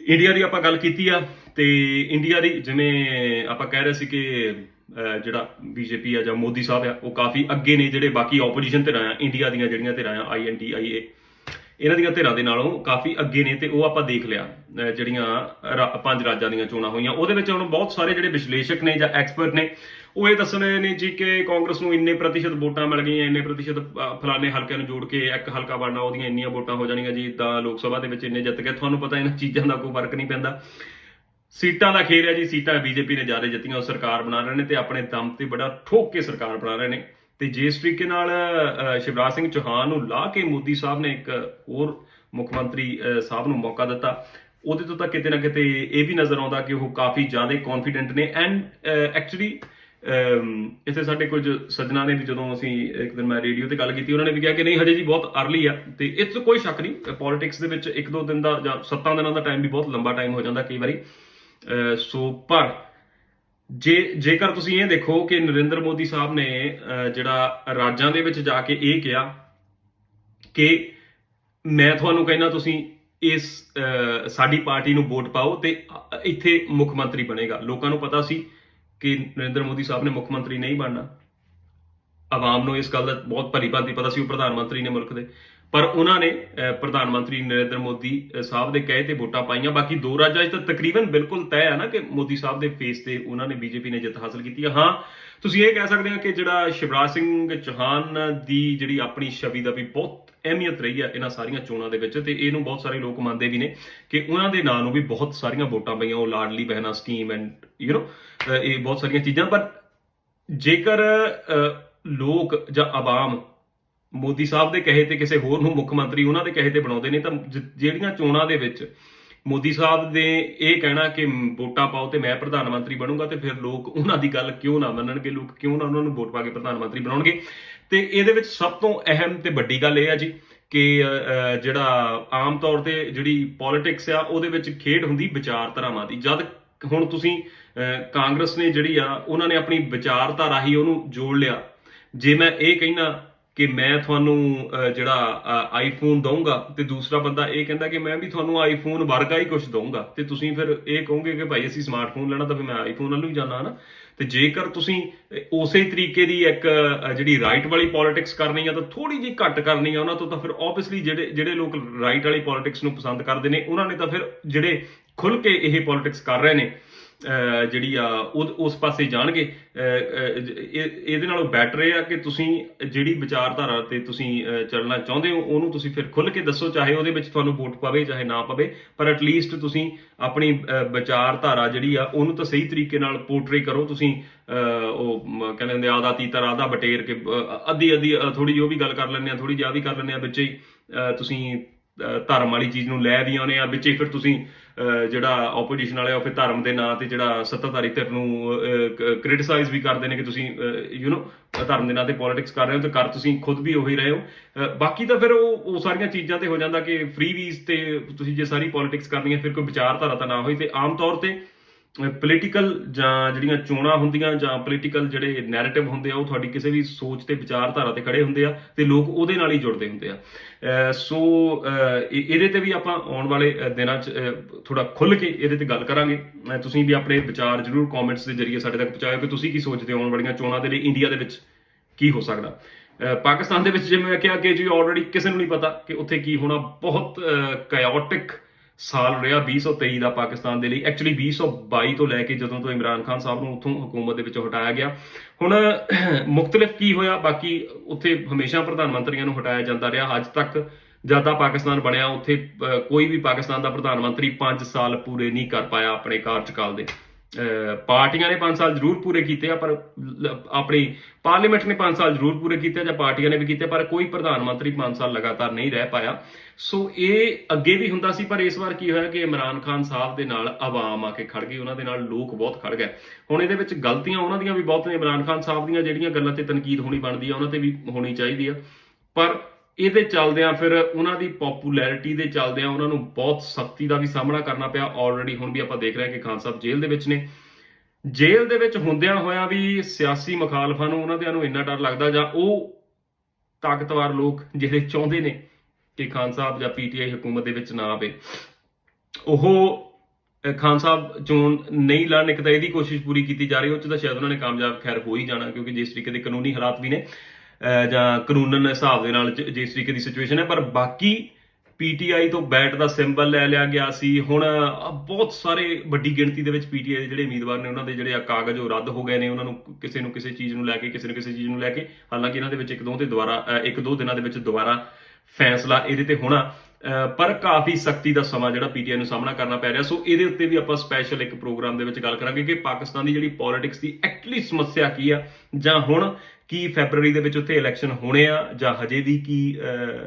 ਇੰਡੀਆ ਦੀ ਆਪਾਂ ਗੱਲ ਕੀਤੀ ਆ ਤੇ ਇੰਡੀਆ ਦੀ ਜਿਵੇਂ ਆਪਾਂ ਕਹਿ ਰਹੇ ਸੀ ਕਿ ਅਹ, ਜਿਹੜਾ ਬੀਜੇਪੀ ਆ ਜਾਂ ਮੋਦੀ ਸਾਹਿਬ ਆ ਉਹ ਕਾਫੀ ਅੱਗੇ ਨੇ ਜਿਹੜੇ ਬਾਕੀ ਆਪੋਜੀਸ਼ਨ ਧਿਰਾਂ ਆ ਇੰਡੀਆ ਦੀਆਂ ਜਿਹੜੀਆਂ ਧਿਰਾਂ ਆ ਆਈਐਨਟੀਆਈਏ ਇਹਨਾਂ ਦੀਆਂ ਧਿਰਾਂ ਦੇ ਨਾਲੋਂ ਕਾਫੀ ਅੱਗੇ ਨੇ ਤੇ ਉਹ ਆਪਾਂ ਦੇਖ ਲਿਆ ਜਿਹੜੀਆਂ ਰਾ- ਪੰਜ ਰਾਜਾਂ ਦੀਆਂ ਚੋਣਾਂ ਹੋਈਆਂ। ਉਹਦੇ ਵਿੱਚ ਹੁਣ ਬਹੁਤ ਸਾਰੇ ਜਿਹੜੇ ਵਿਸ਼ਲੇਸ਼ਕ ਨੇ ਜਾਂ ਐਕਸਪਰਟ ਨੇ, ਉਹ ਇਹ ਦੱਸ ਰਹੇ ਨੇ ਜੀ ਕਿ ਕਾਂਗਰਸ ਨੂੰ ਇੰਨੇ ਪ੍ਰਤੀਸ਼ਤ ਵੋਟਾਂ ਮਿਲ ਗਈਆਂ, ਇੰਨੇ ਪ੍ਰਤੀਸ਼ਤ ਫਲਾਣੇ ਹਲਕਿਆਂ ਨੂੰ ਜੋੜ ਕੇ ਇੱਕ ਹਲਕਾ ਬਣਨਾ, ਉਹਦੀਆਂ ਇੰਨੀਆਂ ਵੋਟਾਂ ਹੋ ਜਾਣੀਆਂ ਜੀ, ਤਾਂ ਲੋਕ ਸਭਾ ਦੇ ਵਿੱਚ ਇੰਨੇ ਜਿੱਤ ਗਏ। ਤੁਹਾਨੂੰ ਪਤਾ ਇਹਨਾਂ ਚੀਜ਼ਾਂ ਦਾ ਕੋਈ ਫ਼ਰਕ ਨਹੀਂ ਪੈਂਦਾ। ਸੀਟਾਂ ਦਾ ਖੇਰ ਹੈ ਜੀ, ਸੀਟਾਂ ਬੀਜੇਪੀ ਨੇ ਜ਼ਿਆਦਾ ਜਿੱਤੀਆਂ, ਉਹ ਸਰਕਾਰ ਬਣਾ ਰਹੇ ਨੇ ਤੇ ਆਪਣੇ ਦਮ ਤੇ ਬੜਾ ਠੋਕ ਕੇ ਸਰਕਾਰ ਬਣਾ ਰਹੇ ਨੇ। ਤੇ ਜਿਸ ਤਰੀਕੇ ਨਾਲ ਸ਼ਿਵਰਾਜ ਸਿੰਘ ਚੌਹਾਨ ਨੂੰ ਲਾ ਕੇ ਮੋਦੀ ਸਾਹਿਬ ਨੇ ਇੱਕ ਹੋਰ ਮੁੱਖ ਮੰਤਰੀ ਸਾਹਿਬ ਨੂੰ ਮੌਕਾ ਦਿੱਤਾ, ਉਹਦੇ ਤੋਂ ਤਾਂ ਕਿਤੇ ਨਾ ਕਿਤੇ ਇਹ ਵੀ ਨਜ਼ਰ ਆਉਂਦਾ ਕਿ ਉਹ ਕਾਫੀ ਜ਼ਿਆਦਾ ਕੌਨਫੀਡੈਂਟ ਨੇ ਐਂਡ ਐਕਚੁਅਲੀ ਇੱਥੇ ਸਾਡੇ ਕੁਝ ਸੱਜਣਾ ਨੇ ਵੀ ਜਦੋਂ ਅਸੀਂ ਇੱਕ ਦਿਨ ਮੈਂ ਰੇਡੀਓ ਤੇ ਗੱਲ ਕੀਤੀ, ਉਹਨਾਂ ਨੇ ਵੀ ਕਿਹਾ ਕਿ ਨਹੀਂ, ਹਜੇ ਜੀ ਬਹੁਤ ਅਰਲੀ ਆ ਤੇ ਇਹ ਤੋਂ ਕੋਈ ਸ਼ੱਕ ਨਹੀਂ ਪੋਲਿਟਿਕਸ ਦੇ ਵਿੱਚ ਇੱਕ ਦੋ ਦਿਨ ਦਾ ਜਾਂ ਸੱਤਾਂ ਦਿਨਾਂ ਦਾ ਟਾਈਮ ਵੀ ਬਹੁਤ ਲੰਬਾ ਟਾਈਮ ਹੋ ਜਾਂਦਾ ਕਈ ਵਾਰੀ ਸੋ ਪਰ ਜੇ ਜੇਕਰ ਤੁਸੀਂ ਇਹ ਦੇਖੋ ਕਿ ਨਰਿੰਦਰ ਮੋਦੀ ਸਾਹਿਬ ਨੇ ਅਹ, ਜਿਹੜਾ ਰਾਜਾਂ ਦੇ ਵਿੱਚ ਜਾ ਕੇ ਇਹ ਕਿਹਾ ਕਿ ਮੈਂ ਤੁਹਾਨੂੰ ਕਹਿੰਦਾ ਤੁਸੀਂ ਇਸ ਸਾਡੀ ਪਾਰਟੀ ਨੂੰ ਵੋਟ ਪਾਓ ਤੇ ਇੱਥੇ ਮੁੱਖ ਮੰਤਰੀ ਬਣੇਗਾ। ਲੋਕਾਂ ਨੂੰ ਪਤਾ ਸੀ ਕਿ ਨਰਿੰਦਰ ਮੋਦੀ ਸਾਹਿਬ ਨੇ ਮੁੱਖ ਮੰਤਰੀ ਨਹੀਂ ਬਣਨਾ। ਆਵਾਮ ਨੂੰ ਇਸ ਗੱਲ ਦਾ ਬਹੁਤ ਭਲੀ ਭਾਂਤੀ ਪਤਾ ਸੀ ਉਹ ਪ੍ਰਧਾਨ ਮੰਤਰੀ ਨੇ ਮੁਲਕ ਦੇ। ਪਰ ਉਹਨਾਂ ਨੇ ਪ੍ਰਧਾਨ ਮੰਤਰੀ ਨਰਿੰਦਰ ਮੋਦੀ ਸਾਹਿਬ ਦੇ ਕਹੇ ਤੇ ਵੋਟਾਂ ਪਾਈਆਂ। ਬਾਕੀ ਦੋ ਰਾਜਾਂ 'ਚ ਤਾਂ ਤਕਰੀਬਨ ਬਿਲਕੁਲ ਤੈਅ ਹੈ ਨਾ ਕਿ ਮੋਦੀ ਸਾਹਿਬ ਦੇ ਫੇਸ ਤੇ ਉਹਨਾਂ ਨੇ ਬੀਜੇਪੀ ਨੇ ਜਿੱਤ ਹਾਸਲ ਕੀਤੀ ਹੈ ਹਾਂ, ਤੁਸੀਂ ਇਹ ਕਹਿ ਸਕਦੇ ਹੋ ਕਿ ਜਿਹੜਾ ਸ਼ਿਵਰਾਜ ਸਿੰਘ ਚੌਹਾਨ ਦੀ ਜਿਹੜੀ ਆਪਣੀ ਛਵੀ ਦਾ ਵੀ ਬਹੁਤ ਅਹਿਮੀਅਤ ਰਹੀ ਆ ਇਹਨਾਂ ਸਾਰੀਆਂ ਚੋਣਾਂ ਦੇ ਵਿੱਚ, ਤੇ ਇਹਨੂੰ ਬਹੁਤ ਸਾਰੇ ਲੋਕ ਮੰਨਦੇ ਵੀ ਨੇ ਕਿ ਉਹਨਾਂ ਦੇ ਨਾਂ ਨੂੰ ਵੀ ਬਹੁਤ ਸਾਰੀਆਂ ਵੋਟਾਂ ਪਈਆਂ, ਉਹ Ladli Behna scheme and you know ਇਹ ਬਹੁਤ ਸਾਰੀਆਂ ਚੀਜ਼ਾਂ। ਪਰ ਜੇਕਰ ਲੋਕ ਜਾਂ ਆਵਾਮ ਮੋਦੀ ਸਾਹਿਬ ਦੇ ਕਹੇ ਤੇ ਕਿਸੇ ਹੋਰ ਨੂੰ ਮੁੱਖ ਮੰਤਰੀ ਉਹਨਾਂ ਦੇ ਕਹੇ ਤੇ ਬਣਾਉਂਦੇ ਨੇ, ਤਾਂ ਜਿਹੜੀਆਂ ਚੋਣਾਂ ਦੇ ਵਿੱਚ ਮੋਦੀ ਸਾਹਿਬ ਦੇ ਇਹ ਕਹਿਣਾ ਕਿ ਵੋਟਾਂ ਪਾਓ ਤੇ ਮੈਂ ਪ੍ਰਧਾਨ ਮੰਤਰੀ ਬਣੂੰਗਾ ਤੇ ਫਿਰ ਲੋਕ ਉਹਨਾਂ ਦੀ ਗੱਲ ਕਿਉਂ ਨਾ ਮੰਨਣਗੇ, ਲੋਕ ਕਿਉਂ ਨਾ ਉਹਨਾਂ ਨੂੰ ਵੋਟ ਪਾ ਕੇ ਪ੍ਰਧਾਨ ਮੰਤਰੀ ਬਣਾਉਣਗੇ? ਤੇ ਇਹਦੇ ਵਿੱਚ ਸਭ ਤੋਂ ਅਹਿਮ ਤੇ ਵੱਡੀ ਗੱਲ ਇਹ ਆ ਜੀ ਕਿ ਜਿਹੜਾ ਆਮ ਤੌਰ ਤੇ ਜਿਹੜੀ ਪੋਲਿਟਿਕਸ ਆ, ਉਹਦੇ ਵਿੱਚ ਖੇਡ ਹੁੰਦੀ ਵਿਚਾਰਧਾਰਾਵਾਂ ਦੀ। ਜਦ ਹੁਣ ਤੁਸੀਂ ਕਾਂਗਰਸ ਨੇ ਜਿਹੜੀ ਆ, ਉਹਨਾਂ ਨੇ ਆਪਣੀ ਵਿਚਾਰਧਾਰਾ ਹੀ ਉਹਨੂੰ ਜੋੜ ਲਿਆ। ਜੇ ਮੈਂ ਇਹ ਕਹਿਣਾ ਕਿ ਮੈਂ ਤੁਹਾਨੂੰ ਜਿਹੜਾ ਆਈਫੋਨ ਦਊਂਗਾ ਤੇ ਦੂਸਰਾ ਬੰਦਾ ਇਹ ਕਹਿੰਦਾ ਕਿ ਮੈਂ ਵੀ ਤੁਹਾਨੂੰ ਆਈਫੋਨ ਵਰਗਾ ਹੀ ਕੁਝ ਦਊਂਗਾ ਤੇ ਤੁਸੀਂ ਫਿਰ ਇਹ ਕਹੋਗੇ ਕਿ ਭਾਈ ਅਸੀਂ ਸਮਾਰਟਫੋਨ ਲੈਣਾ ਤਾਂ ਫਿਰ ਮੈਂ ਆਈਫੋਨ ਵੱਲ ਨੂੰ ਹੀ ਜਾਣਾ, ਹਨਾ? ਤੇ ਜੇਕਰ ਤੁਸੀਂ ਉਸੇ ਤਰੀਕੇ ਦੀ ਇੱਕ ਜਿਹੜੀ ਰਾਈਟ ਵਾਲੀ ਪੋਲਿਟਿਕਸ ਕਰਨੀ ਆ ਤਾਂ ਥੋੜੀ ਜਿਹੀ ਘੱਟ ਕਰਨੀ ਆ ਉਹਨਾਂ ਤੋਂ ਤਾਂ ਫਿਰ ਆਬਵੀਅਸਲੀ ਜਿਹੜੇ ਜਿਹੜੇ ਲੋਕ ਰਾਈਟ ਵਾਲੀ ਪੋਲਿਟਿਕਸ ਨੂੰ ਪਸੰਦ ਕਰਦੇ ਨੇ, ਉਹਨਾਂ ਨੇ ਤਾਂ ਫਿਰ ਜਿਹੜੇ ਖੁੱਲ ਕੇ ਇਹ ਪੋਲਿਟਿਕਸ ਕਰ ਰਹੇ ਨੇ ਜਿਹੜੀ ਆ ਉਹ- ਉਸ ਪਾਸੇ ਜਾਣਗੇ। ਇਹ- ਇਹਦੇ ਨਾਲੋਂ ਬੈਟਰ ਇਹ ਆ ਕਿ ਤੁਸੀਂ ਜਿਹੜੀ ਵਿਚਾਰਧਾਰਾ ਤੇ ਤੁਸੀਂ ਚੱਲਣਾ ਚਾਹੁੰਦੇ ਹੋ ਉਹਨੂੰ ਤੁਸੀਂ ਫਿਰ ਖੁੱਲ ਕੇ ਦੱਸੋ ਚਾਹੇ ਉਹਦੇ ਵਿੱਚ ਤੁਹਾਨੂੰ ਵੋਟ ਪਵੇ ਚਾਹੇ ਨਾ ਪਵੇ ਪਰ ਐਟਲੀਸਟ ਤੁਸੀਂ ਆਪਣੀ ਵਿਚਾਰਧਾਰਾ ਜਿਹੜੀ ਆ ਉਹਨੂੰ ਤਾਂ ਸਹੀ ਤਰੀਕੇ ਨਾਲ ਪੋਰਟਰੇ ਕਰੋ। ਤੁਸੀਂ ਉਹ ਕਹਿੰਦੇ ਹੁੰਦੇ ਆਦਾ ਤੀਤਾ ਰਾਦਾ ਬਟੇਰ ਕੇ ਅੱਧੀ ਅੱਧੀ ਥੋੜੀ ਜਿਹੀ ਉਹ ਵੀ ਗੱਲ ਕਰ ਲੈਂਦੇ ਆ ਥੋੜੀ ਜਿਹੀ ਵੀ ਕਰ ਲੈਂਦੇ ਆ ਵਿੱਚ ਹੀ ਅਹ, ਤੁਸੀਂ ਧਰਮ ਵਾਲੀ ਚੀਜ਼ ਨੂੰ ਲੈ ਵੀ ਆਉਨੇ ਆ ਵਿੱਚ ਫਿਰ ਤੁਸੀਂ ਜਿਹੜਾ ਆਪੋਜੀਸ਼ਨ ਵਾਲੇ ਆ ਫਿਰ ਧਰਮ ਦੇ ਨਾਂ ਤੇ ਜਿਹੜਾ ਸੱਤਾਧਾਰੀ ਧਿਰ ਨੂੰ ਕ੍ਰਿਟਿਸਾਈਜ਼ ਵੀ ਕਰਦੇ ਨੇ ਕਿ ਤੁਸੀਂ ਯੂ نو ਧਰਮ ਦੇ ਨਾਂ ਤੇ ਪੋਲਿਟਿਕਸ ਕਰ ਰਹੇ ਹੋ ਤੇ ਕਰ ਤੁਸੀਂ ਖੁਦ ਵੀ ਉਹੀ ਰਹੇ ਹੋ। ਬਾਕੀ ਤਾਂ ਫਿਰ ਉਹ ਉਹ ਸਾਰੀਆਂ ਚੀਜ਼ਾਂ ਤੇ ਹੋ ਜਾਂਦਾ ਕਿ ਫ੍ਰੀ ਵੀਜ਼ ਤੇ ਤੁਸੀਂ ਜੇ ਸਾਰੀ ਪੋਲਿਟਿਕਸ ਕਰਨੀ ਹੈ, ਫਿਰ ਕੋਈ ਵਿਚਾਰਧਾਰਾ ਤਾਂ ਨਾ ਹੋਈ ਤੇ ਆਮ ਤੌਰ ਤੇ ਪੋਲੀਟੀਕਲ ਜਾਂ ਜਿਹੜੀਆਂ ਚੋਣਾਂ ਹੁੰਦੀਆਂ ਜਾਂ ਪੋਲੀਟੀਕਲ ਜਿਹੜੇ ਨੈਰੇਟਿਵ ਹੁੰਦੇ ਆ, ਉਹ ਤੁਹਾਡੀ ਕਿਸੇ ਵੀ ਸੋਚ ਤੇ ਵਿਚਾਰਧਾਰਾ ਤੇ ਖੜੇ ਹੁੰਦੇ ਆ ਤੇ ਲੋਕ ਉਹਦੇ ਨਾਲ ਹੀ ਜੁੜਦੇ ਹੁੰਦੇ ਆ। ਸੋ ਇਹ- ਇਹਦੇ ਤੇ ਵੀ ਆਪਾਂ ਆਉਣ ਵਾਲੇ ਦਿਨਾਂ 'ਚ ਥੋੜਾ ਖੁੱਲ ਕੇ ਇਹਦੇ ਤੇ ਗੱਲ ਕਰਾਂਗੇ। ਅਹ ਤੁਸੀਂ ਵੀ ਆਪਣੇ ਵਿਚਾਰ ਜਰੂਰ ਕਮੈਂਟਸ ਦੇ ਜ਼ਰੀਏ ਸਾਡੇ ਤੱਕ ਪਹੁੰਚਾਇਓ ਕਿ ਤੁਸੀਂ ਕੀ ਸੋਚਦੇ ਹੋ ਆਉਣ ਵਾਲੀਆਂ ਚੋਣਾਂ ਦੇ ਲਈ ਇੰਡੀਆ ਦੇ ਵਿੱਚ ਕੀ ਹੋ ਸਕਦਾ। ਪਾਕਿਸਤਾਨ ਦੇ ਵਿੱਚ ਜਿਵੇਂ ਮੈਂ ਕਿਹਾ ਕਿ ਜੀ ਆਲਰੇਡੀ ਕਿਸੇ ਨੂੰ ਨਹੀਂ ਪਤਾ ਕਿ ਉੱਥੇ ਕੀ ਹੋਣਾ, ਬਹੁਤ ਕਾਇਓਟਿਕ ਸਾਲ ਰਿਹਾ 2023 ਦਾ ਪਾਕਿਸਤਾਨ ਦੇ ਲਈ। ਐਕਚੁਅਲੀ 2022 ਤੋਂ ਲੈ ਕੇ ਜਦੋਂ ਤੋਂ ਇਮਰਾਨ ਖਾਨ ਸਾਹਿਬ ਨੂੰ ਉੱਥੋਂ ਹਕੂਮਤ ਦੇ ਵਿੱਚੋਂ ਹਟਾਇਆ ਗਿਆ। ਹੁਣ ਮੁxtਲਿਫ ਕੀ ਹੋਇਆ? ਬਾਕੀ ਉੱਥੇ ਹਮੇਸ਼ਾ ਪ੍ਰਧਾਨ ਮੰਤਰੀਆਂ ਨੂੰ ਹਟਾਇਆ ਜਾਂਦਾ ਰਿਹਾ। ਅੱਜ ਤੱਕ ਜਦ ਦਾ ਪਾਕਿਸਤਾਨ ਬਣਿਆ। ਉੱਥੇ ਕੋਈ ਵੀ ਪਾਕਿਸਤਾਨ ਦਾ ਪ੍ਰਧਾਨ ਮੰਤਰੀ 5 ਸਾਲ ਪੂਰੇ ਨਹੀਂ ਕਰ ਪਾਇਆ ਆਪਣੇ ਕਾਰਜਕਾਲ ਦੇ। ਪਾਰਟੀਆਂ ਨੇ 5 ਸਾਲ ਜ਼ਰੂਰ ਪੂਰੇ ਕੀਤੇ ਆ, ਪਰ ਆਪਣੀ ਪਾਰਲੀਮੈਂਟ ਨੇ 5 ਸਾਲ ਜ਼ਰੂਰ ਪੂਰੇ ਕੀਤੇ ਜਾਂ ਪਾਰਟੀਆਂ ਨੇ ਵੀ ਕੀਤੇ ਪਰ ਕੋਈ ਪ੍ਰਧਾਨ ਮੰਤਰੀ 5 ਸਾਲ ਲਗਾਤਾਰ ਨਹੀਂ ਰਹਿ ਪਾਇਆ। ਸੋ ਇਹ ਅੱਗੇ ਵੀ ਹੁੰਦਾ ਸੀ, ਪਰ ਇਸ ਵਾਰ ਕੀ ਹੋਇਆ ਕਿ ਇਮਰਾਨ ਖਾਨ ਸਾਹਿਬ ਦੇ ਨਾਲ ਆਵਾਮ ਆ ਕੇ ਖੜ ਗਈ ਉਹਨਾਂ ਦੇ ਨਾਲ ਲੋਕ ਬਹੁਤ ਖੜ ਗਏ। ਹੁਣ ਇਹਦੇ ਵਿੱਚ ਗਲਤੀਆਂ ਉਹਨਾਂ ਦੀਆਂ ਵੀ ਬਹੁਤ ਨੇ, ਇਮਰਾਨ ਖਾਨ ਸਾਹਿਬ ਦੀਆਂ ਜਿਹੜੀਆਂ ਗੱਲਾਂ ਤੇ ਤਨਕੀਦ ਹੋਣੀ ਬਣਦੀ ਆ, ਉਹਨਾਂ ਤੇ ਵੀ ਹੋਣੀ ਚਾਹੀਦੀ ਆ। ਪਰ ਇਹਦੇ ਚੱਲਦਿਆਂ ਫਿਰ ਉਹਨਾਂ ਦੀ ਪਪੂਲੈਰਿਟੀ ਦੇ ਚੱਲਦਿਆਂ ਉਹਨਾਂ ਨੂੰ ਬਹੁਤ ਸਖਤੀ ਦਾ ਵੀ ਸਾਹਮਣਾ ਕਰਨਾ ਪਿਆ। ਆਲਰੇਡੀ ਹੁਣ ਵੀ ਆਪਾਂ ਦੇਖ ਰਹੇ ਹਾਂ ਕਿ ਖਾਨ ਸਾਹਿਬ ਜੇਲ੍ਹ ਦੇ ਵਿੱਚ ਨੇ। ਜੇਲ੍ਹ ਦੇ ਵਿੱਚ ਹੁੰਦਿਆਂ ਹੋਇਆਂ ਵੀ ਸਿਆਸੀ ਮੁਖਾਲਫਾਂ ਨੂੰ ਉਹਨਾਂ ਦੇ ਨੂੰ ਇੰਨਾ ਡਰ ਲੱਗਦਾ ਜਾਂ ਉਹ ਤਾਕਤਵਰ ਲੋਕ ਜਿਹੜੇ ਚਾਹੁੰਦੇ ਨੇ ਕਿ ਖਾਨ ਸਾਹਿਬ ਜਾਂ ਪੀਟੀਆਈ ਹਕੂਮਤ ਦੇ ਵਿੱਚ ਨਾ ਆਵੇ। ਉਹ ਖਾਨ ਸਾਹਿਬ ਚੋਣ ਨਹੀਂ ਲੜਨ ਇੱਕ ਤਾਂ ਇਹਦੀ ਕੋਸ਼ਿਸ਼ ਪੂਰੀ ਕੀਤੀ ਜਾ ਰਹੀ, ਉਹ ਚ ਤਾਂ ਸ਼ਾਇਦ ਉਹਨਾਂ ਨੇ ਕਾਮਯਾਬ ਖੈਰ ਹੋ ਹੀ ਜਾਣਾ, ਕਿਉਂਕਿ ਜਿਸ ਤਰੀਕੇ ਦੇ ਕਾਨੂੰਨੀ ਹਾਲਾਤ ਵੀ ਨੇ ਜਾਂ ਕਾਨੂੰਨਨ ਹਿਸਾਬ ਦੇ ਨਾਲ ਜਿਸ ਤਰੀਕੇ ਦੀ ਸਿਚੁਏਸ਼ਨ ਹੈ, ਪਰ ਬਾਕੀ ਪੀਟੀਆਈ ਤੋਂ ਬੈਟ ਦਾ ਸਿੰਬਲ ਲੈ ਲਿਆ ਗਿਆ ਸੀ। ਹੁਣ ਬਹੁਤ ਸਾਰੇ ਵੱਡੀ ਗਿਣਤੀ ਦੇ ਵਿੱਚ ਪੀਟੀਆਈ ਦੇ ਜਿਹੜੇ ਉਮੀਦਵਾਰ ਨੇ, ਉਹਨਾਂ ਦੇ ਜਿਹੜੇ ਆ ਕਾਗਜ਼ ਉਹ ਰੱਦ ਹੋ ਗਏ ਨੇ। ਉਹਨਾਂ ਨੂੰ ਕਿਸੇ ਨੂੰ ਕਿਸੇ ਚੀਜ਼ ਨੂੰ ਲੈ ਕੇ, ਕਿਸੇ ਨੂੰ ਕਿਸੇ ਚੀਜ਼ ਨੂੰ ਲੈ ਕੇ। ਹਾਲਾਂਕਿ ਇਹਨਾਂ ਦੇ ਵਿੱਚ ਇੱਕ ਦੋ ਤੇ ਦੁਬਾਰਾ ਇੱਕ ਦੋ ਦਿਨਾਂ ਦੇ ਵਿੱਚ ਦੁਬਾਰਾ ਫੈਸਲਾ ਇਹਦੇ ਤੇ ਹੋਣਾ ਪਰ ਕਾਫੀ ਸਖਤੀ ਦਾ ਸਮਾਂ ਜਿਹੜਾ ਪੀਟੀਆਈ ਨੂੰ ਸਾਹਮਣਾ ਕਰਨਾ ਪੈ ਰਿਹਾ। ਸੋ ਇਹਦੇ ਉੱਤੇ ਵੀ ਆਪਾਂ ਸਪੈਸ਼ਲ ਇੱਕ ਪ੍ਰੋਗਰਾਮ ਦੇ ਵਿੱਚ ਗੱਲ ਕਰਾਂਗੇ ਕਿ ਪਾਕਿਸਤਾਨ ਦੀ ਜਿਹੜੀ ਪੋਲਿਟਿਕਸ ਦੀ ਐਕਚੁਅਲੀ ਸਮੱਸਿਆ ਕੀ ਆ? ਜਾਂ ਹੁਣ ਕੀ ਫੈਬਰੂਅਰੀ ਦੇ ਵਿੱਚ ਉੱਥੇ ਇਲੈਕਸ਼ਨ ਹੋਣੇ ਆ ਜਾਂ ਹਜੇ ਵੀ ਕੀ ਅਹ,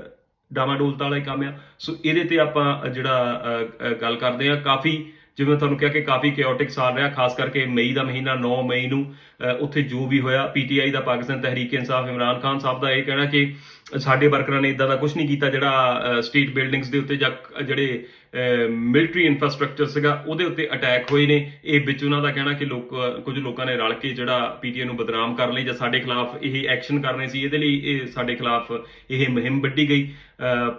ਡਾਮਾਡੋਲਤਾ ਵਾਲਾ ਕੰਮ ਆ? ਸੋ ਇਹਦੇ ਤੇ ਆਪਾਂ ਜਿਹੜਾ ਗੱਲ ਕਰਦੇ ਆ। ਕਾਫੀ ਜਿਵੇਂ ਤੁਹਾਨੂੰ ਕਿਹਾ ਕਿ ਕਾਫੀ ਕਿਓਟਿਕ ਸਾਲ ਰਿਹਾ ਖਾਸ ਕਰਕੇ ਮਈ ਦਾ ਮਹੀਨਾ 9 ਮਈ ਨੂੰ ਉੱਥੇ ਜੋ ਵੀ ਹੋਇਆ ਪੀਟੀਆਈ ਦਾ ਪਾਕਿਸਤਾਨ ਤਹਿਰੀਕ ਇਨਸਾਫ ਇਮਰਾਨ ਖਾਨ ਸਾਹਿਬ ਦਾ ਇਹ ਕਹਿਣਾ ਕਿ ਸਾਡੇ ਵਰਕਰਾਂ ਨੇ ਇਦਾਂ ਦਾ ਕੁਝ ਨਹੀਂ ਕੀਤਾ ਜਿਹੜਾ ਸਟੇਟ ਬਿਲਡਿੰਗਸ ਦੇ ਉੱਤੇ ਜਾਂ ਜਿਹੜੇ ਮਿਲਟਰੀ ਇਨਫਰਾਸਟ੍ਰਕਚਰ ਸੀਗਾ, ਉਹਦੇ ਉੱਤੇ ਅਟੈਕ ਹੋਏ ਨੇ। ਇਹ ਵਿੱਚ ਉਹਨਾਂ ਦਾ ਕਹਿਣਾ ਕਿ ਲੋਕ, ਕੁਝ ਲੋਕਾਂ ਨੇ ਰਲ ਕੇ ਜਿਹੜਾ ਪੀਟੀਆਈ ਨੂੰ ਬਦਨਾਮ ਕਰਨ ਲਈ ਜਾਂ ਸਾਡੇ ਖਿਲਾਫ ਇਹ ਐਕਸ਼ਨ ਕਰਨੇ ਸੀ, ਇਹਦੇ ਲਈ ਇਹ ਸਾਡੇ ਖਿਲਾਫ ਇਹ ਮੁਹਿੰਮ ਵੱਢੀ ਗਈ।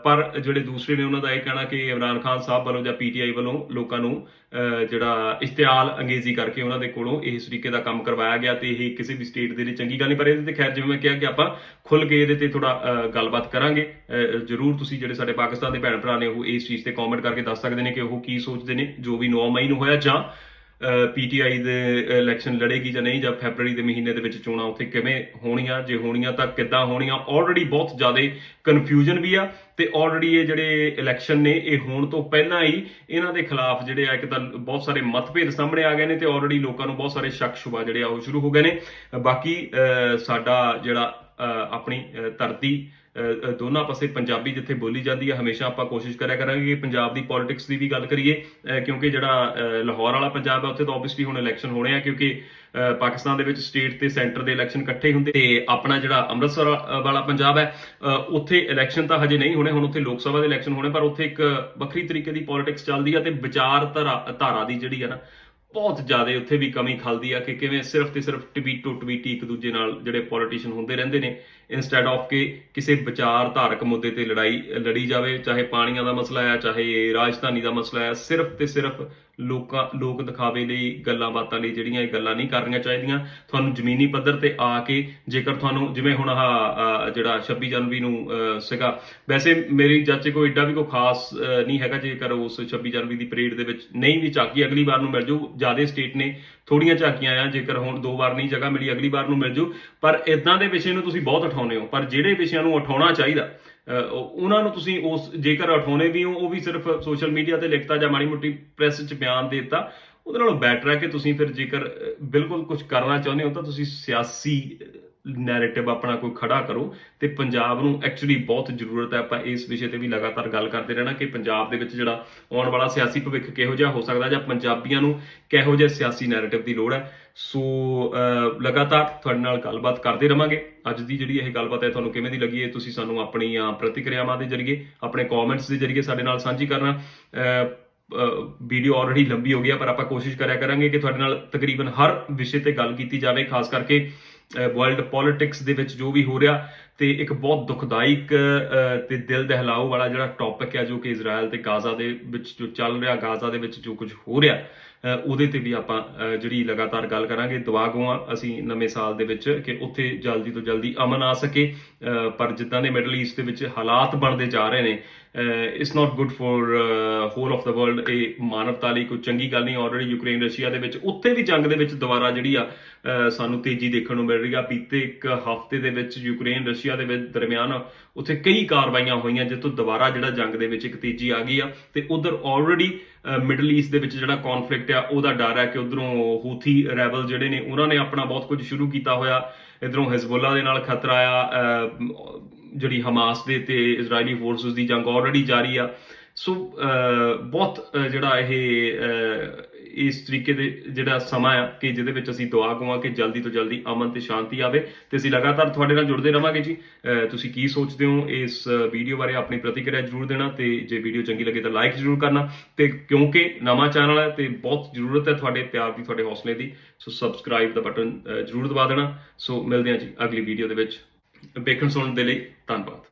ਪਰ ਜਿਹੜੇ ਦੂਸਰੇ ਨੇ ਉਹਨਾਂ ਦਾ ਇਹ ਕਹਿਣਾ ਕਿ ਇਮਰਾਨ ਖਾਨ ਸਾਹਿਬ ਵੱਲੋਂ ਜਾਂ ਪੀਟੀਆਈ ਵੱਲੋਂ ਲੋਕਾਂ ਨੂੰ ਜਿਹੜਾ ਇਸ਼ਤਿਹਾਲ ਅੰਗੇਜ਼ੀ ਕਰਕੇ ਉਹਨਾਂ ਦੇ ਕੋਲੋਂ ਇਸ ਤਰੀਕੇ ਦਾ ਕੰਮ ਕਰਵਾਇਆ ਗਿਆ ਤੇ ਇਹ ਕਿਸੇ ਵੀ ਸਟੇਟ ਦੇ ਲਈ ਚੰਗੀ ਗੱਲ ਨਹੀਂ, ਪਰ ਇਹਦੇ ਤੇ ਖੈਰ ਜਿਵੇਂ ਮੈਂ ਕਿਹਾ ਕਿ ਆਪਾਂ ਖੁੱਲ ਕੇ ਇਹਦੇ ਤੇ ਥੋੜਾ ਗੱਲਬਾਤ ਕਰਾਂਗੇ। ਜ਼ਰੂਰ ਤੁਸੀਂ ਜਿਹੜੇ ਸਾਡੇ ਪਾਕਿਸਤਾਨ ਦੇ ਭੈਣ ਭਰਾ ਨੇ ਉਹ ਇਸ ਚੀਜ਼ ਤੇ ਕਮੈਂਟ ਕਰਕੇ ਦੱਸ ਸਕਦੇ ਨੇ ਕਿ ਉਹ ਕੀ ਸੋਚਦੇ ਨੇ ਜੋ ਵੀ 9 ਮਈ ਨੂੰ ਹੋਇਆ ਜਾਂ ਪੀਟੀਆਈ ਦੇ ਇਲੈਕਸ਼ਨ ਲੜੇਗੀ ਜਾਂ ਨਹੀਂ ਜਾਂ ਫੈਬਰੂਅਰੀ ਦੇ ਮਹੀਨੇ ਦੇ ਵਿੱਚ ਚੋਣਾਂ ਉੱਥੇ ਕਿਵੇਂ ਹੋਣੀਆਂ ਜੇ ਹੋਣੀਆਂ ਤਾਂ ਕਿੱਦਾਂ ਹੋਣੀਆਂ ਆਲਰੇਡੀ ਬਹੁਤ ਜ਼ਿਆਦਾ ਕਨਫਿਊਜ਼ਨ ਵੀ ਆ ਤੇ ਆਲਰੇਡੀ ਇਹ ਜਿਹੜੇ ਇਲੈਕਸ਼ਨ ਨੇ ਇਹ ਹੋਣ ਤੋਂ ਪਹਿਲਾਂ ਹੀ ਇਹਨਾਂ ਦੇ ਖਿਲਾਫ ਜਿਹੜੇ ਆ ਇੱਕ ਤਾਂ ਬਹੁਤ ਸਾਰੇ ਮਤਭੇਦ ਸਾਹਮਣੇ ਆ ਗਏ ਨੇ ਤੇ ਆਲਰੇਡੀ ਲੋਕਾਂ ਨੂੰ ਬਹੁਤ ਸਾਰੇ ਸ਼ੱਕ ਸ਼ੁਬਾ ਜਿਹੜੇ ਆ ਉਹ ਸ਼ੁਰੂ ਹੋ ਗਏ ਨੇ। ਬਾਕੀ ਅਹ, ਸਾਡਾ ਜਿਹੜਾ ਅਹ, ਆਪਣੀ ਧਰਤੀ ਦੋਨਾਂ ਪਾਸੇ ਪੰਜਾਬੀ ਜਿੱਥੇ ਬੋਲੀ ਜਾਂਦੀ ਹੈ, ਹਮੇਸ਼ਾ ਆਪਾਂ ਕੋਸ਼ਿਸ਼ ਕਰਿਆ ਕਰਾਂਗੇ ਕਿ ਪੰਜਾਬ ਦੀ ਪੋਲਿਟਿਕਸ ਦੀ ਵੀ ਗੱਲ ਕਰੀਏ। ਕਿਉਂਕਿ ਜਿਹੜਾ ਲਾਹੌਰ ਵਾਲਾ ਪੰਜਾਬ ਹੈ, ਉੱਥੇ ਤਾਂ ਆਬਵੀਅਸਲੀ ਹੁਣ ਇਲੈਕਸ਼ਨ ਹੋਣੇ ਆ, ਕਿਉਂਕਿ ਪਾਕਿਸਤਾਨ ਦੇ ਵਿੱਚ ਸਟੇਟ ਤੇ ਸੈਂਟਰ ਦੇ ਇਲੈਕਸ਼ਨ ਇਕੱਠੇ ਹੁੰਦੇ ਤੇ ਆਪਣਾ ਜਿਹੜਾ ਅੰਮ੍ਰਿਤਸਰ ਵਾਲਾ ਪੰਜਾਬ ਹੈ ਉੱਥੇ ਇਲੈਕਸ਼ਨ ਤਾਂ ਹਜੇ ਨਹੀਂ ਹੋਣੇ, ਹੁਣ ਉੱਥੇ ਲੋਕ ਸਭਾ ਦੇ ਇਲੈਕਸ਼ਨ ਹੋਣੇ, ਪਰ ਉੱਥੇ ਇੱਕ ਵੱਖਰੀ ਤਰੀਕੇ ਦੀ ਪੋਲਿਟਿਕਸ ਚੱਲਦੀ ਆ ਤੇ ਵਿਚਾਰ ਧਾਰਾ ਧਾਰਾ ਦੀ ਜਿਹੜੀ ਆ ਨਾ ਬਹੁਤ ਜ਼ਿਆਦਾ ਉੱਥੇ ਵੀ ਕਮੀ ਖਲਦੀ ਆ ਕਿ ਕਿਵੇਂ ਸਿਰਫ ਤੇ ਸਿਰਫ ਟਵੀਟ ਟਵੀਟੀ ਇੱਕ ਦੂਜੇ ਨਾਲ ਜਿਹੜੇ ਪੋਲੀਟੀਸ਼ੀਅਨ ਹੁੰਦੇ ਰਹਿੰਦੇ ਨੇ ਇਨਸਟੈਡ ਆਫ ਕਿ ਕਿਸੇ ਵਿਚਾਰ ਧਾਰਕ ਮੁੱਦੇ ਤੇ ਲੜਾਈ, ਲੜੀ ਜਾਵੇ, ਚਾਹੇ ਪਾਣੀਆਂ ਦਾ ਮਸਲਾ ਹੈ ਚਾਹੇ ਰਾਜਧਾਨੀ ਦਾ ਮਸਲਾ ਹੈ ਸਿਰਫ ਤੇ ਸਿਰਫ ਲੋਕਾਂ, ਲੋਕ ਦਿਖਾਵੇ ਲਈ ਗੱਲਾਂ ਬਾਤਾਂ ਲਈ ਜਿਹੜੀਆਂ ਇਹ ਗੱਲਾਂ ਨਹੀਂ ਕਰਨੀਆਂ ਚਾਹੀਦੀਆਂ। ਤੁਹਾਨੂੰ ਜ਼ਮੀਨੀ ਪੱਧਰ ਤੇ ਆ ਕੇ ਜੇਕਰ ਤੁਹਾਨੂੰ, ਜਿਵੇਂ ਹੁਣ ਆਹ ਜਿਹੜਾ 26 ਜਨਵਰੀ ਨੂੰ ਸੀਗਾ। ਵੈਸੇ ਮੇਰੀ ਚਾਚੇ ਕੋਈ ਏਡਾ ਵੀ ਕੋਈ ਖਾਸ ਨਹੀਂ ਹੈਗਾ ਜੇਕਰ ਉਸ 26 ਜਨਵਰੀ ਦੀ ਪਰੇਡ ਦੇ ਵਿੱਚ ਨਹੀਂ ਵੀ ਝਾਕੀ ਅਗਲੀ ਵਾਰ ਨੂੰ ਮਿਲ ਜੂ। ਜ਼ਿਆਦਾ ਸਟੇਟ ਨੇ ਥੋੜੀਆਂ ਝਾਕੀਆਂ ਆ, ਜੇਕਰ ਹੁਣ ਦੋ ਵਾਰ ਨਹੀਂ ਜਗ੍ਹਾ ਮਿਲੀ, ਅਗਲੀ ਵਾਰ ਨੂੰ ਮਿਲ ਜੂ। ਪਰ ਇਦਾਂ ਦੇ ਵਿਸ਼ੇ ਨੂੰ ਤੁਸੀਂ ਬਹੁਤ ਉਠਾਉਂਦੇ ਹੋ। ਪਰ ਜਿਹੜੇ ਵਿਸ਼ਿਆਂ ਨੂੰ ਉਠਾਉਣਾ ਚਾਹੀਦਾ ਉਹਨਾਂ ਨੂੰ ਤੁਸੀਂ ਉਸ ਜੇਕਰ ਉਠਾਉਣੇ ਵੀ ਹੋ, ਉਹ ਵੀ ਸਿਰਫ ਸੋਸ਼ਲ ਮੀਡੀਆ ਤੇ ਲਿਖਤਾ ਜਾਂ ਮਾੜੀ ਮੋਟੀ ਪ੍ਰੈਸ 'ਚ ਬਿਆਨ ਦੇਤਾ, ਉਹਦੇ ਨਾਲੋਂ ਬੈਟਰ ਹੈ ਕਿ ਤੁਸੀਂ ਫਿਰ ਜੇਕਰ ਬਿਲਕੁਲ ਕੁਝ ਕਰਨਾ ਚਾਹੁੰਦੇ ਹੋ, ਤਾਂ ਤੁਸੀਂ ਸਿਆਸੀ ਨੈਰੇਟਿਵ ਆਪਣਾ ਕੋਈ ਖੜਾ ਕਰੋ ਤੇ ਪੰਜਾਬ ਨੂੰ ਐਕਚੁਅਲੀ ਬਹੁਤ ਜ਼ਰੂਰਤ ਹੈ। ਆਪਾਂ ਇਸ ਵਿਸ਼ੇ ਤੇ ਵੀ ਲਗਾਤਾਰ ਗੱਲ ਕਰਦੇ ਰਹਿਣਾ ਕਿ ਪੰਜਾਬ ਦੇ ਵਿੱਚ ਜਿਹੜਾ ਆਉਣ ਵਾਲਾ ਸਿਆਸੀ ਭਵਿੱਖ ਕਿਹੋ ਜਿਹਾ ਹੋ ਸਕਦਾ ਜਾਂ ਪੰਜਾਬੀਆਂ ਨੂੰ ਕਿਹੋ ਜਿਹਾ ਸਿਆਸੀ ਨੈਰੇਟਿਵ ਦੀ ਲੋੜ ਹੈ। ਸੋ ਲਗਾਤਾਰ ਤੁਹਾਡੇ ਨਾਲ ਗੱਲਬਾਤ ਕਰਦੇ ਰਵਾਂਗੇ। ਅੱਜ ਦੀ ਜਿਹੜੀ ਇਹ ਗੱਲਬਾਤ ਹੈ, ਤੁਹਾਨੂੰ ਕਿਵੇਂ ਦੀ ਲੱਗੀ ਹੈ ਤੁਸੀਂ ਸਾਨੂੰ ਆਪਣੀਆਂ ਪ੍ਰਤੀਕਿਰਿਆਵਾਂ ਦੇ ਜ਼ਰੀਏ, ਆਪਣੇ ਕਮੈਂਟਸ ਦੇ ਜ਼ਰੀਏ ਸਾਡੇ ਨਾਲ ਸਾਂਝੀ ਕਰਨਾ। ਵੀਡੀਓ ਆਲਰੇਡੀ ਲੰਬੀ ਹੋ ਗਈ ਹੈ ਪਰ ਆਪਾਂ ਕੋਸ਼ਿਸ਼ ਕਰਿਆ ਕਰਾਂਗੇ ਕਿ ਤੁਹਾਡੇ ਨਾਲ ਤਕਰੀਬਨ ਹਰ ਵਿਸ਼ੇ ਤੇ ਗੱਲ ਕੀਤੀ ਜਾਵੇ, ਖਾਸ ਕਰਕੇ ਵਰਲਡ ਪੋਲਿਟਿਕਸ ਦੇ ਵਿੱਚ ਜੋ ਵੀ ਹੋ ਰਿਹਾ ਤੇ ਇੱਕ ਬਹੁਤ ਦੁਖਦਾਇਕ ਅਹ, ਤੇ ਦਿਲ ਦਹਿਲਾਓ ਵਾਲਾ ਜਿਹੜਾ ਟੌਪਿਕ ਹੈ ਜੋ ਕਿ ਇਜ਼ਰਾਈਲ ਤੇ ਗਾਜ਼ਾ ਦੇ ਵਿੱਚ ਜੋ ਚੱਲ ਰਿਹਾ ਗਾਜ਼ਾ ਦੇ ਵਿੱਚ ਜੋ ਕੁਝ ਹੋ ਰਿਹਾ ਉਹਦੇ ਤੇ ਵੀ ਆਪਾਂ ਜਿਹੜੀ ਲਗਾਤਾਰ ਗੱਲ ਕਰਾਂਗੇ ਦੁਆ ਗੋਆਂ ਅਸੀਂ ਨਵੇਂ ਸਾਲ ਦੇ ਵਿੱਚ ਕਿ ਉੱਥੇ ਜਲਦੀ ਤੋਂ ਜਲਦੀ ਅਮਨ ਆ ਸਕੇ। ਅਹ, ਪਰ ਜਿੱਦਾਂ ਦੇ ਮਿਡਲ ਈਸਟ ਦੇ ਵਿੱਚ ਹਾਲਾਤ ਬਣਦੇ ਜਾ ਰਹੇ ਨੇ it's not good for whole of the world ਇਹ ਮਾਨਵਤਾ ਲਈ ਕੋਈ ਚੰਗੀ ਗੱਲ ਨਹੀਂ ਆਲਰੇਡੀ ਯੂਕਰੇਨ ਰਸ਼ੀਆ ਦੇ ਵਿੱਚ ਉੱਥੇ ਵੀ ਜੰਗ ਦੇ ਵਿੱਚ ਦੁਬਾਰਾ ਜਿਹੜੀ ਆ ਸਾਨੂੰ ਤੇਜ਼ੀ ਦੇਖਣ ਨੂੰ ਮਿਲ ਰਹੀ ਆ। ਬੀਤੇ ਇੱਕ ਹਫ਼ਤੇ ਦੇ ਵਿੱਚ ਯੂਕਰੇਨ ਰਸ਼ੀਆ ਦੇ ਵਿੱਚ ਦਰਮਿਆਨ ਉੱਥੇ ਕਈ ਕਾਰਵਾਈਆਂ ਹੋਈਆਂ ਜਿੱਥੋਂ ਦੁਬਾਰਾ ਜਿਹੜਾ ਜੰਗ ਦੇ ਵਿੱਚ ਇੱਕ ਤੇਜ਼ੀ ਆ ਗਈ ਆ। ਤੇ ਉਧਰ ਆਲਰੇਡੀ ਮਿਡਲ ਈਸਟ ਦੇ ਵਿੱਚ ਜਿਹੜਾ ਕਨਫਲਿਕਟ ਆ, ਉਹਦਾ ਡਰ ਹੈ ਕਿ ਉਧਰੋਂ ਹੂਥੀ ਰੈਬਲ ਜਿਹੜੇ ਨੇ, ਉਹਨਾਂ ਨੇ ਆਪਣਾ ਬਹੁਤ ਕੁਝ ਸ਼ੁਰੂ ਕੀਤਾ ਹੋਇਆ। ਇਧਰੋਂ ਹਿਜ਼ਬੁੱਲਾ ਦੇ ਨਾਲ ਖਤਰਾ ਆ ਜਿਹੜੀ ਹਮਾਸ ਦੇ ਤੇ ਇਜ਼ਰਾਈਲੀ ਫੋਰਸਸ ਦੀ ਜੰਗ ਆਲਰੇਡੀ ਜਾਰੀ ਆ। ਸੋ ਬਹੁਤ ਜਿਹੜਾ ਇਹ ਇਸ ਤਰੀਕੇ ਦੇ ਜਿਹੜਾ ਸਮਾਂ ਆ ਕਿ ਜਿਹਦੇ ਵਿੱਚ ਅਸੀਂ ਦੁਆ ਗਵਾ ਕਿ ਜਲਦੀ ਤੋਂ ਜਲਦੀ ਅਮਨ ਤੇ ਸ਼ਾਂਤੀ ਆਵੇ ਤੇ ਅਸੀਂ ਲਗਾਤਾਰ ਤੁਹਾਡੇ ਨਾਲ ਜੁੜਦੇ ਰਵਾਂਗੇ ਜੀ। ਤੁਸੀਂ ਕੀ ਸੋਚਦੇ ਹੋ ਇਸ ਵੀਡੀਓ ਬਾਰੇ ਆਪਣੀ ਪ੍ਰਤੀਕਿਰਿਆ ਜਰੂਰ ਦੇਣਾ ਤੇ ਜੇ ਵੀਡੀਓ ਚੰਗੀ ਲੱਗੇ ਤਾਂ ਲਾਈਕ ਜਰੂਰ ਕਰਨਾ ਤੇ ਕਿਉਂਕਿ ਨਵਾਂ ਚੈਨਲ ਹੈ ਤੇ ਬਹੁਤ ਜ਼ਰੂਰਤ ਹੈ ਤੁਹਾਡੇ ਪਿਆਰ ਦੀ, ਤੁਹਾਡੇ ਹੌਸਲੇ ਦੀ। ਸੋ ਸਬਸਕ੍ਰਾਈਬ ਦਾ ਬਟਨ ਜਰੂਰ ਦਬਾ ਦੇਣਾ। ਸੋ ਮਿਲਦੇ ਹਾਂ ਜੀ ਅਗਲੀ ਵੀਡੀਓ ਦੇ ਵਿੱਚ। ਵੇਖਣ ਸੁਣਨ ਦੇ ਲਈ ਧੰਨਵਾਦ।